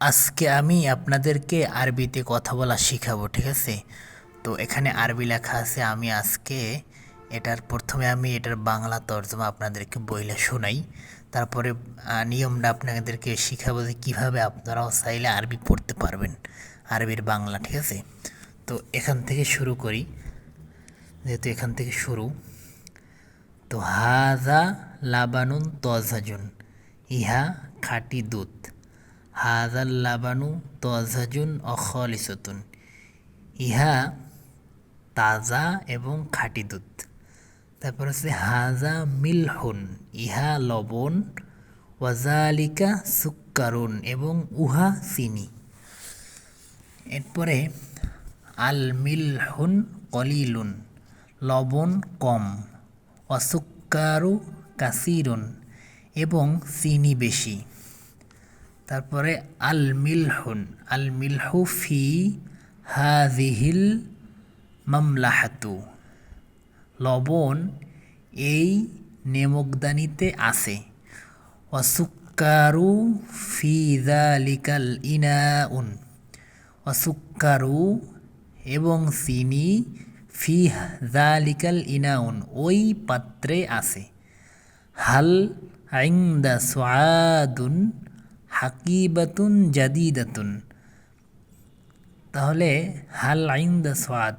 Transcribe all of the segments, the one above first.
আজকে আমি আপনাদেরকে আরবিতে কথা বলা শিখাবো, ঠিক আছে? তো এখানে আরবি লেখা আছে, আমি আজকে এটার প্রথমে আমি এটার বাংলা তর্জমা আপনাদেরকে বইলে শোনাই। তারপরে নিয়মটা আপনাদেরকে শিখাবো যে কীভাবে আপনারাও চাইলে আরবি পড়তে পারবেন, আরবির বাংলা, ঠিক আছে? তো এখান থেকে শুরু করি, যেহেতু এখান থেকে শুরু। তো হাজা লাবানুন তজাজুন, ইহা খাঁটি দুধ। হাজাল লাবানু তজাজুন অখলিসতুন ইহা তাজা এবং খাঁটি দুধ। তারপর হচ্ছে হাজা মিলহুন, ইহা লবণ ওয়াজালিকা সুক্কারুন এবং উহা চিনি। এরপরে আল মিলহুন কলিলুন, লবণ কম অসুক্কারু কাসিরুন এবং চিনি বেশি। তারপরে আল মিলহুন আল মিলহু ফি হাজিহিল মামলাহাতু। লবণ এই নেমকদানিতে আছে। অসুক্কারু ফি দালিকাল ইনাউন। অসুক্কারু এবং চিনি ফি দালিকাল ইনাউন, ওই পাত্রে আছে। হাল আইন্দা সোয়াদুন হাকিবাতুন জাদিদাতুন। তাহলে, হাল আইন্দা সোয়াদ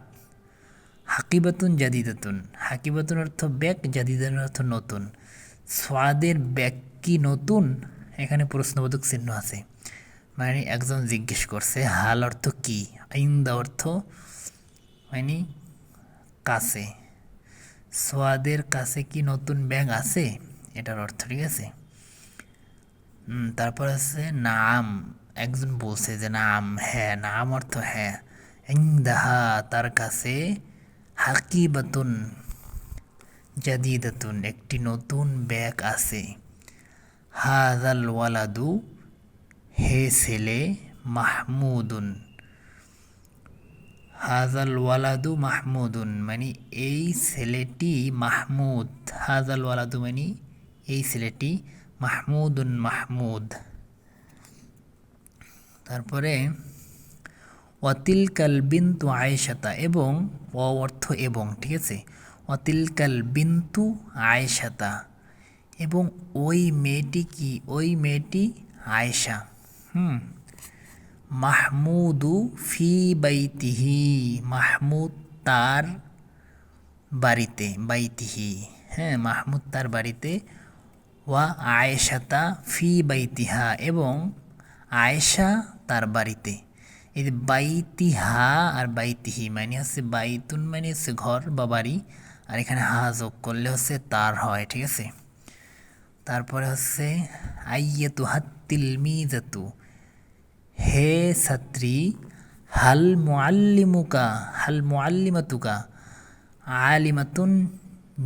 হাকিবাতুন জাদিদাতুন। হাকিবাতুন অর্থ ব্যাক জাদিদান অর্থ নতুন। সোয়াদের ব্যাক কি নতুন? এখানে প্রশ্নবোধক চিহ্ন আছে। মানে একজন জিজ্ঞেস করছে, হাল অর্থ কি? আইন্দা অর্থ মানে কাছে। সোয়াদের কাছে কি নতুন ব্যাগ আছে? এটার অর্থ ঠিক আছে। তারপর আছে নাম। একজন বলছে যে নাম হ্যাঁ নাম অর্থ হ্যাঁ। ইন্দাহা, তার কাছে হাকিবাতুন, জাদিদাতুন, একটি নতুন ব্যাগ আছে। হাজাল ওয়ালাদু, হে ছেলে মাহমুদুন। হাজাল ওয়ালাদু মাহমুদুন মানে এই ছেলেটি মাহমুদ। হাজাল ওয়ালাদু মানে এই ছেলেটি মাহমুদুন মাহমুদ। তারপরে অতিল কাল বিন্তু আয়েশাতা এবং অ অর্থ এবং, ঠিক আছে? অতিল কাল বিন্তু আয়েশাতা এবং ওই মেয়েটি কি? ওই মেয়েটি আয়েশা। হুম। মাহমুদু ফি বাইতিহি, মাহমুদ তার বাড়িতে, বাইতিহি। হ্যাঁ মাহমুদ তার বাড়িতে ওয়া আয়েশাতা ফি বাইতিহা এবং আয়েশা তার বাড়িতে। এই যে বাইতিহা আর বাইতিহি মানে হচ্ছে বাইতুন মানে হচ্ছে ঘর বা বাড়ি। আর এখানে হা যোগ করলে হচ্ছে তার হয়, ঠিক আছে? তারপরে হচ্ছে আইয়াতু হাত্তিল মিজাতু। হে ছাত্রী, হাল মুআল্লিমুকা, হাল মুআল্লিমাতুকা, আলিমাতুন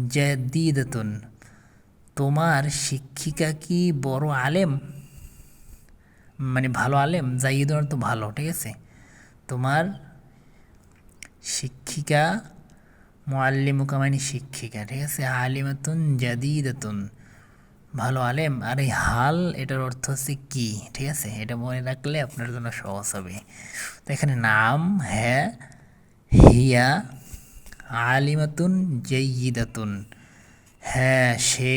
জাদিদাতুন। তোমার শিক্ষিকা কি বড় আলেম? মানে ভালো আলেম? জাইদুন তো ভালো, ঠিক আছে? তোমার শিক্ষিকা মুআল্লিমুকা মানে শিক্ষিকা, ঠিক আছে? আলিমাতুন জাদিদাতুন। ভালো আলেম? আর এই হাল, এটার অর্থ হচ্ছে কি, ঠিক আছে? এটা মনে রাখলে আপনার জন্য সহজ হবে। তো এখানে নাম হ্যাঁ হিয়া, আলিমাতুন জয়িদাতুন হ্যাঁ সে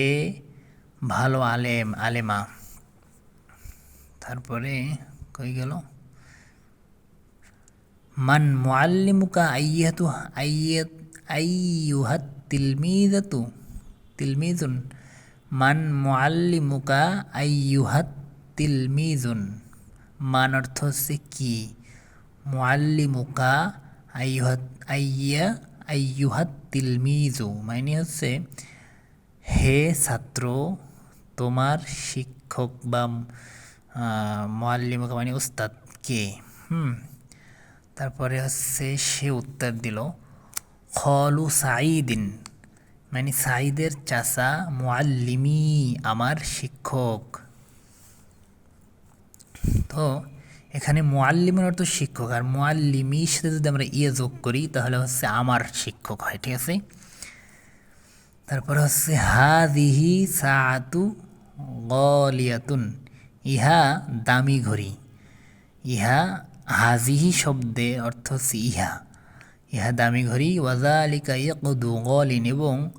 ভালো আলেম, আলেমা। তারপরে কই গেল? মান মুআল্লিমুকা আইয়াতু আইয়াত আইয়ুহাত তিলমিদাতু তিলমিজুন মান মুআল্লিমুকা আইয়ুহাত তিলমিজুন মান অর্থ হচ্ছে কি? মুআল্লিমুকা আইয়ুহাত আইয়া আইয়ুহাত তিলমিজু মানে হচ্ছে হে ছাত্র, তোমার শিক্ষক বা মোয়াল্লিম মানে উস্তাদ কে? হুম। তারপরে হচ্ছে সে উত্তর দিল, খলু সাঈদিন। মানে সাঈদের চাচা মোয়াল্লিমি আমার শিক্ষক। তো এখানে মোয়াল্লিমের অর্থ শিক্ষক, আর মোয়াল্লিমির সাথে যদি আমরা ইয়ে যোগ করি, তাহলে হচ্ছে আমার শিক্ষক হয়, ঠিক আছে? তারপর হচ্ছে হা দিহি সাতু গলিয়াতুন। ইহা দামি ঘড়ি। ইহা হাজিহি শব্দে অর্থ হচ্ছে ইহা। ইহা দামি ঘড়ি। ওয়াজা আলিকা ইয়াকুদু গলিন এবং